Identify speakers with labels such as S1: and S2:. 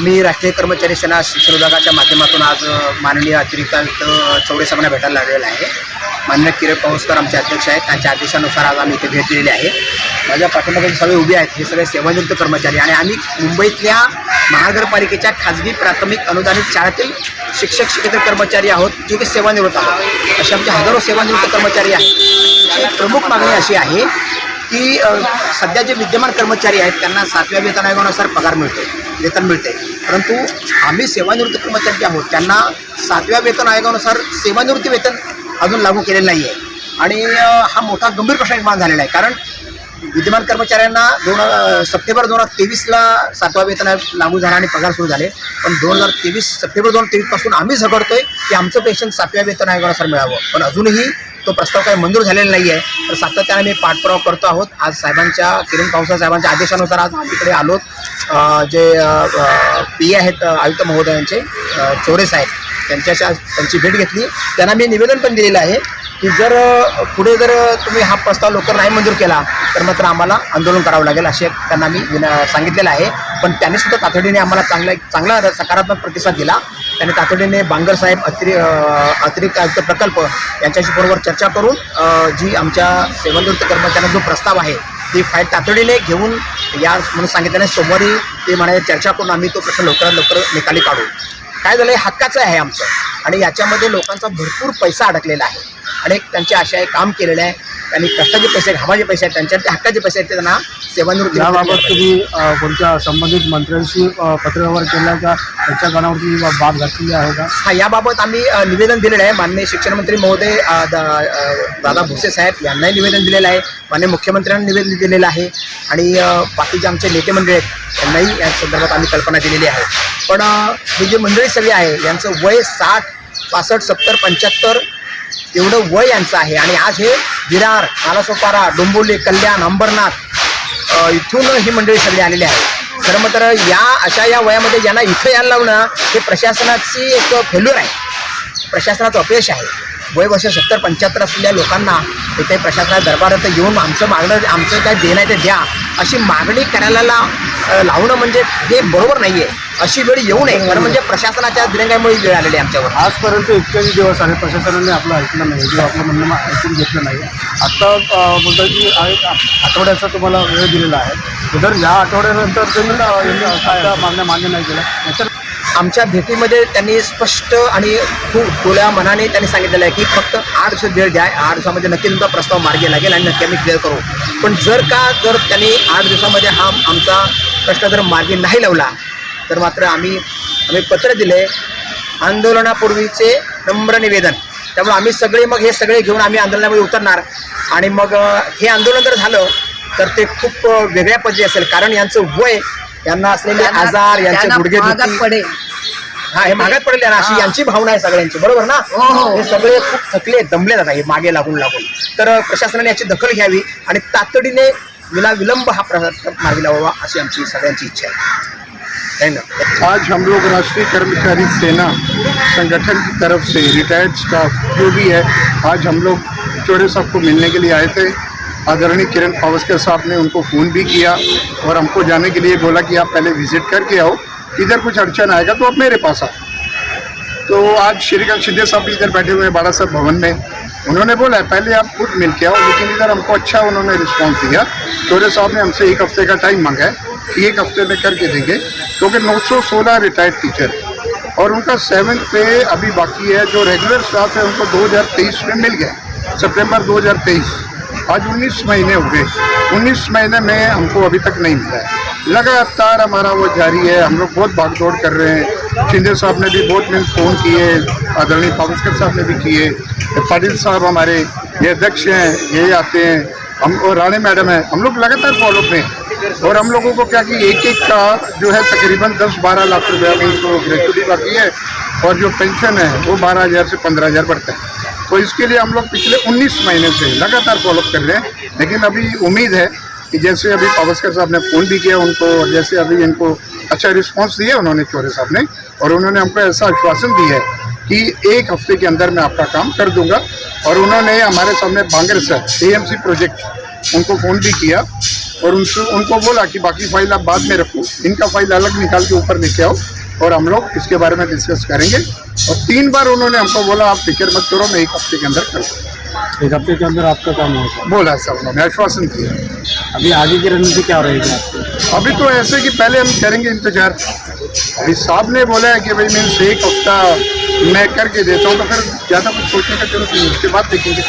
S1: आम्ही राष्ट्रीय कर्मचारी सेना शिक्षण विभागाच्या माध्यमातून आज माननीय अतिरिक्त चौडे साहेबांना भेटायला लागलेला आहे. माननीय किरण पाऊसकर आमचे अध्यक्ष आहेत. त्यांच्या आदेशानुसार आज आम्ही इथे भेट दिलेली आहे. माझ्या पाठीमागे सगळे उभे आहेत. हे सगळे सेवानिवृत्त कर्मचारी आणि आम्ही मुंबईतल्या महानगरपालिकेच्या खाजगी प्राथमिक अनुदानित शाळेतील शिक्षक शिक्षकेतर कर्मचारी आहोत जे की सेवानिवृत्त आहोत. असे आमचे हजारो सेवानिवृत्त कर्मचारी आहेत. प्रमुख मागणी अशी आहे की सध्या जे विद्यमान कर्मचारी आहेत त्यांना सातव्या वेतन आयोगानुसार पगार मिळते वेतन मिळते परंतु आम्ही सेवानिवृत्त कर्मचारी जे आहोत त्यांना सातव्या वेतन आयोगानुसार सेवानिवृत्ती वेतन अजून लागू केलेलं नाही आहे आणि हा मोठा गंभीर प्रश्न निर्माण झालेला आहे. कारण विद्यमान कर्मचाऱ्यांना दोन सप्टेंबर दोन हजार तेवीसला सातवा वेतन लागू झाला आणि पगार सुरू झाले. पण दोन हजार तेवीस सप्टेंबर दोन हजार तेवीसपासून आम्ही झगडतोय की आमचं पेन्शन सातव्या वेतन आयोगानुसार मिळावं. पण अजूनही तो प्रस्ताव काही मंजूर झालेला नाही आहे तर सातत्याने मी पाठपुरावा करतो आहोत. आज साहेबांच्या किरण पावसा साहेबांच्या आदेशानुसार आज आम्हीकडे आलोत. जे पी ए आहेत आयुक्त महोदयांचे चोरे साहेब त्यांच्याशी त्यांची भेट घेतली. त्यांना मी निवेदन पण दिलेलं आहे की जर पुढे जर तुम्ही हा प्रस्ताव लवकर नाही मंजूर केला तर मात्र आम्हाला आंदोलन करावं लागेल असे त्यांना मी विन- सांगितलेलं आहे. पण त्यांनीसुद्धा तातडीने आम्हाला चांगला चांगला सकारात्मक प्रतिसाद दिला. त्यांनी तातडीने बांगर साहेब अतिरि अतिरिक्त आयुक्त प्रकल्प यांच्याशी बरोबर चर्चा करून जी आमच्या सेवानिवृत्त कर्मचाऱ्यांचा जो प्रस्ताव आहे ती फाईल तातडीने घेऊन या म्हणून सांगितल्याने सोमवारी ते म्हणाले चर्चा करून आम्ही तो प्रश्न लवकरात लवकर निकाली काढू. काय झालं हे हक्काचं आहे आमचं. आणि याच्यामध्ये लोकांचा भरपूर पैसा अडकलेला आहे. आणि त्यांची आशा आहे काम केलेलं आहे. त्यांनी कष्टाचे पैसे घामाचे पैसे आहेत त्यांच्या ते हक्काचे पैसे आहेत ते त्यांना सेवानिवृत्ती
S2: याबाबत तुम्ही कोणत्या संबंधित मंत्र्यांशी पत्रव्यवहार केला का? त्याच्या कानावरती बाब घातलेली आहे का?
S1: हा याबाबत आम्ही निवेदन दिलेलं आहे. माननीय शिक्षण मंत्री महोदय दादा भुसे साहेब यांनाही निवेदन दिलेलं आहे. माननीय मुख्यमंत्र्यांना निवेदन दिलेलं आहे. आणि बाकीचे आमचे नेते मंडळी आहेत त्यांनाही या संदर्भात आम्ही कल्पना दिलेली आहे. पण हे जे मंडळी सगळे आहे यांचं वय साठ पासष्ट सत्तर पंच्याहत्तर एवढं वय यांचं आहे. आणि आज हे विरार नालासोपारा डोंबोली कल्याण अंबरनाथ इथून ही मंडळी सगळी आलेली आहे. खरं मग तर या अशा या वयामध्ये ज्यांना इथं यायला लावणं हे प्रशासनाची एक फेल्युअर आहे. प्रशासनाचं अपयश आहे. वय वर्ष सत्तर पंच्याहत्तर असलेल्या लोकांना इथे प्रशासनाच्या दरबारात येऊन आमचं मागणं आमचं काय देणं आहे ते द्या अशी मागणी करायला लावणं म्हणजे हे बरोबर नाही आहे अशी वेळ येऊ नये. खरं म्हणजे प्रशासनाच्या दिरंगाईमुळे वेळ आलेली आहे आमच्यावर.
S2: आजपर्यंत इतकेच दिवस आले प्रशासनाने आपलं ऐकलं नाही. किंवा आपलं म्हणणं ऐकून घेतलं नाही. आता अ, बोलतात की आठवड्याचा तुम्हाला वेळ दिलेला आहे. तर या आठवड्यानंतर तुम्ही अ, यांनी काय मागण्या मान्य नाही केल्या याच्या
S1: आमच्या भेटीमध्ये त्यांनी स्पष्ट आणि खूप खुल्या मनाने त्यांनी सांगितलेलं आहे की फक्त आठ दिवस वेळ द्या. आठ दिवसामध्ये नक्की तुमचा प्रस्ताव मार्गी लागेल आणि नक्की आम्ही क्लिअर करू. पण जर का जर त्यांनी आठ दिवसामध्ये हा आमचा प्रश्न जर मार्गी नाही लावला तर मात्र आम्ही आम्ही पत्र दिले. आंदोलनापूर्वीचे नम्र निवेदन. त्यामुळे आम्ही सगळे मग हे सगळे घेऊन आम्ही आंदोलनामध्ये उतरणार. आणि मग हे आंदोलन जर झालं तर ते खूप वेगळ्या पद्धती असेल. कारण यांचं वय यांना असलेले आजार यांचे गुडघे हा हे मागात पडले ना अशी यांची भावना आहे सगळ्यांची. बरोबर ना? हे सगळे खूप थकले दमले जातात हे मागे लागून लागून. तर प्रशासनाने याची दखल घ्यावी आणि तातडीने विला विलंब हा प्रस्ताव मार्गी लावावा अशी आमची सगळ्यांची इच्छा धन्यवाद
S3: आज हम लोग राष्ट्रीय कर्मचारी सेना संगठन की तरफ़ से रिटायर्ड स्टाफ जो भी है, आज हम लोग चौड़े साहब को मिलने के लिए आए थे। आदरणीय किरण पावस्कर साहब ने उनको फ़ोन भी किया और हमको जाने के लिए बोला कि आप पहले विज़िट करके आओ। इधर कुछ अड़चन आएगा तो आप मेरे पास आओ। तो आज श्रीकांत शिंदे साहब भी इधर बैठे हुए हैं, बाड़ा साहब भवन में। उन्होंने बोला, पहले आप खुद मिल के आओ, लेकिन इधर हमको अच्छा उन्होंने रिस्पॉन्स दिया। चौरे साहब ने हमसे एक हफ़्ते का टाइम मांगा है, एक हफ़्ते में करके देंगे, क्योंकि 916 रिटायर्ड टीचर और उनका सेवन्थ पे अभी बाकी है, जो रेगुलर स्टाफ है, उनको 2023 में मिल गया सितंबर 2023 आज 19 महीने हो गए। 19 महीने में हमको अभी तक नहीं मिला है। लगातार हमारा वो जारी है, हम लोग बहुत भागदौड़ कर रहे हैं। शिंदे साहब ने भी बहुत मिनट फ़ोन किए, आदरणीय पावस्कर साहब ने भी किए, पाटिल साहब हमारे, ये अध्यक्ष हैं, ये आते हैं, हम और राणे मैडम है, हम लोग लगातार फॉलो में। और हम लोगों को क्या कि एक एक का जो है तकरीबन 10-12 लाख रुपया में इसको ग्रेचुटी बाकी है, और जो पेंशन है, वो बारह हज़ार से पंद्रह हज़ार बढ़ता है तो इसके लिए हम लोग पिछले 19 महीने से लगातार फॉलोअप कर रहे हैं, लेकिन अभी उम्मीद है कि जैसे अभी पावस्कर साहब ने फ़ोन भी किया उनको, और जैसे अभी इनको अच्छा रिस्पांस दिया उन्होंने चौरे साहब ने और उन्होंने हमको ऐसा आश्वासन दिया है कि एक हफ़्ते के अंदर मैं आपका काम कर दूँगा। और उन्होंने हमारे सामने बांगर सर एएमसी प्रोजेक्ट उनको फ़ोन भी किया और उनसे उनको बोला कि बाकी फ़ाइल आप बाद में रखो इनका फ़ाइल अलग निकाल के ऊपर लेके आओ और हम लोग इसके बारे में डिस्कस करेंगे। और तीन बार उन्होंने हमको बोला आप फ़िक्र मत करो मैं एक हफ़्ते के अंदर कर
S2: एक हफ़्ते के अंदर आपका काम होगा।
S3: बोला ऐसा उन्होंने आश्वासन किया
S2: अभी आगे की रणनीति क्या रहेगी आपकी?
S3: अभी तो ऐसे कि पहले हम करेंगे इंतजार। अभी साहब ने बोला है कि भाई मैं से एक हफ्ता मैं करके देता हूँ तो फिर ज़्यादा कुछ सोचने का जरूरत नहीं उसके बाद देखेंगे।